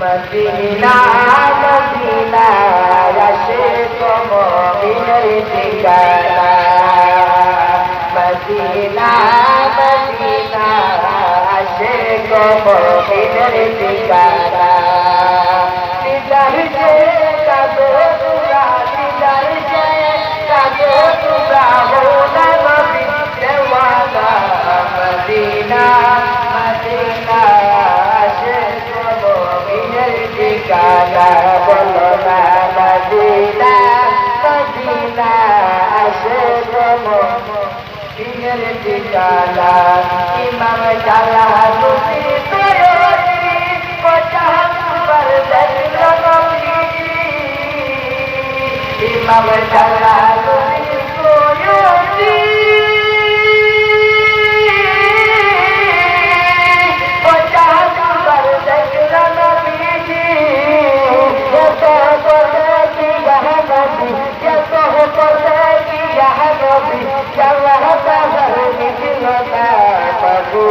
Medina Medina রসে কমিনের ঠিকানা। Medina Medina রসে কমিনের ঠিকানা। ঠিকানা ইমাম জালালুদ্দিন সৈয়দি পচাস বার দেখল নবীজি ইমাম জালালুদ্দিন সৈয়দি পচাস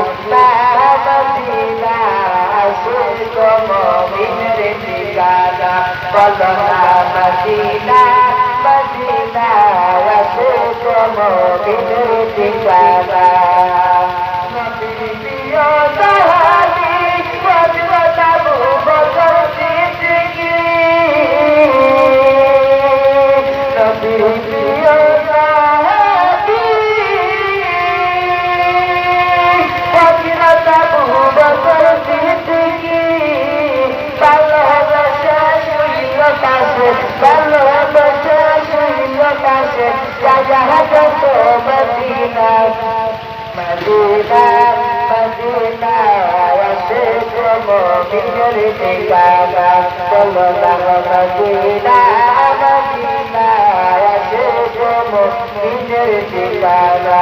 মদিনা মদিনা না মদিনা মদিনা মদিনা আসে কমিনের ঠিকানা বলো না মদিনা মদিনা আসে কমিনের ঠিকানা